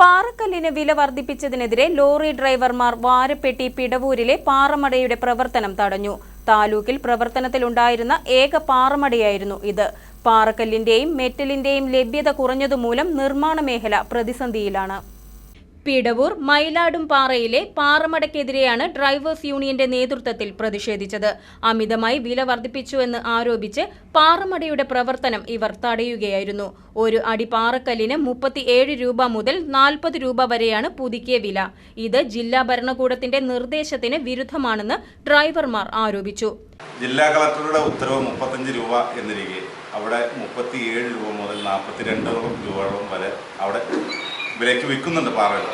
പാറക്കല്ലിന് വില വർദ്ധിപ്പിച്ചതിനെതിരെ ലോറി ഡ്രൈവർമാർ വാരപ്പെട്ടി പിടവൂരിലെ പാറമടയുടെ പ്രവർത്തനം തടഞ്ഞു. താലൂക്കിൽ പ്രവർത്തനത്തിലുണ്ടായിരുന്ന ഏക പാറമടയായിരുന്നു ഇത്. പാറക്കല്ലിന്റെയും മെറ്റലിന്റെയും ലഭ്യത കുറഞ്ഞതുമൂലം നിർമ്മാണ മേഖല പ്രതിസന്ധിയിലാണ്. പിടവൂർ മയിലാടും പാറയിലെ പാറമടക്കെതിരെയാണ് ഡ്രൈവേഴ്സ് യൂണിയന്റെ നേതൃത്വത്തിൽ പ്രതിഷേധിച്ചത്. അമിതമായി വില വർദ്ധിപ്പിച്ചുവെന്ന് ആരോപിച്ച് പാറമടയുടെ പ്രവർത്തനം ഇവർ തടയുകയായിരുന്നു. ഒരു അടി പാറക്കല്ലിന് മുപ്പത്തിയേഴ് രൂപ മുതൽ നാൽപ്പത് രൂപ വരെയാണ് പുതുക്കിയ വില. ഇത് ജില്ലാ ഭരണകൂടത്തിന്റെ നിർദ്ദേശത്തിന് വിരുദ്ധമാണെന്ന് ഡ്രൈവർമാർ ആരോപിച്ചു. ജില്ലാ കളക്ടറുടെ ഉത്തരവ് മുപ്പത്തഞ്ച് രൂപ എന്നിരിക്കെ. അവിടെ മുപ്പത്തിയേഴ് രൂപ മുതൽ നാൽപ്പത്തിരണ്ടോളം രൂപ വരെ അവിടെ വിലയ്ക്ക് വിൽക്കുന്നുണ്ട് പാറകൾ.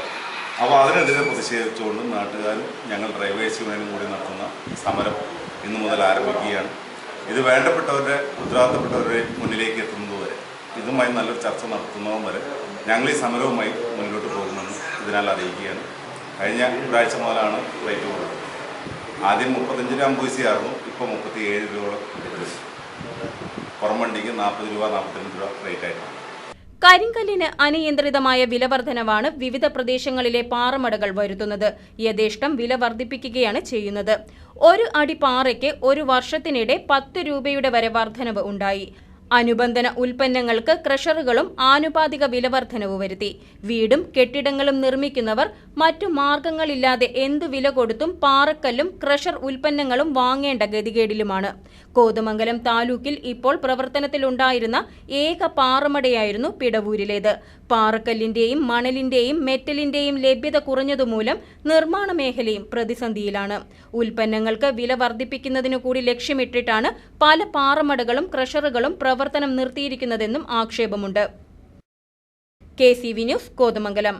അപ്പോൾ അതിനെതിരെ പ്രതിഷേധിച്ചുകൊണ്ട് നാട്ടുകാരും ഞങ്ങൾ ഡ്രൈവേഴ്സ് യൂണിയനും കൂടി നടത്തുന്ന സമരം ഇന്നു മുതൽ ആരംഭിക്കുകയാണ്. ഇത് വേണ്ടപ്പെട്ടവരുടെ ഉത്തരവാദിത്തപ്പെട്ടവരുടെ മുന്നിലേക്ക് എത്തുന്നതുവരെ ഇതുമായി നല്ലൊരു ചർച്ച നടത്തുന്നതും വരെ ഞങ്ങൾ ഈ സമരവുമായി മുന്നോട്ട് പോകുമെന്ന് ഇതിനാൽ അറിയിക്കുകയാണ്. കഴിഞ്ഞ ഒരാഴ്ച മുതലാണ് റേറ്റ് കൂടുതൽ ആദ്യം മുപ്പത്തഞ്ച് രൂപ അമ്പത് സി ആയിരുന്നു ഇപ്പോൾ മുപ്പത്തി ഏഴ് രൂപയോളം പുറം വണ്ടിക്ക് നാൽപ്പത് രൂപ നാൽപ്പത്തിരണ്ട് രൂപ റേറ്റ് ആയിരുന്നു കരിങ്കല്ലിന് അനിയന്ത്രിതമായ വിലവർധനവാണ് വിവിധ പ്രദേശങ്ങളിലെ പാറമടകൾ വരുത്തുന്നത്. യഥേഷ്ടം വില വർദ്ധിപ്പിക്കുകയാണ് ചെയ്യുന്നത്. ഒരു അടി പാറയ്ക്ക് ഒരു വർഷത്തിനിടെ പത്ത് രൂപയുടെ വരെ വർധനവ് ഉണ്ടായി. അനുബന്ധന ഉൽപ്പന്നങ്ങൾക്ക് ക്രഷറുകളും ആനുപാതിക വിലവർദ്ധനവ് വരുത്തി. വീടും കെട്ടിടങ്ങളും നിർമ്മിക്കുന്നവർ മറ്റു മാർഗങ്ങളില്ലാതെ എന്തു വില കൊടുത്തും പാറക്കല്ലും ക്രഷർ ഉൽപ്പന്നങ്ങളും വാങ്ങേണ്ട ഗതികേടിലുമാണ്. കോതമംഗലം താലൂക്കിൽ ഇപ്പോൾ പ്രവർത്തനത്തിലുണ്ടായിരുന്ന ഏക പാറമടയായിരുന്നു പിടവൂരിലേത്. പാറക്കല്ലിന്റെയും മണലിന്റെയും മെറ്റലിന്റെയും ലഭ്യത കുറഞ്ഞതുമൂലം നിർമ്മാണ മേഖലയും പ്രതിസന്ധിയിലാണ്. ഉൽപ്പന്നങ്ങൾക്ക് വില വർദ്ധിപ്പിക്കുന്നതിനു കൂടി ലക്ഷ്യമിട്ടിട്ടാണ് പല പാറമടകളും ക്രഷറുകളും പ്രവർത്തനം നിർത്തിയിരിക്കുന്നതെന്നും ആക്ഷേപമുണ്ട്. K C V news Kothamangalam.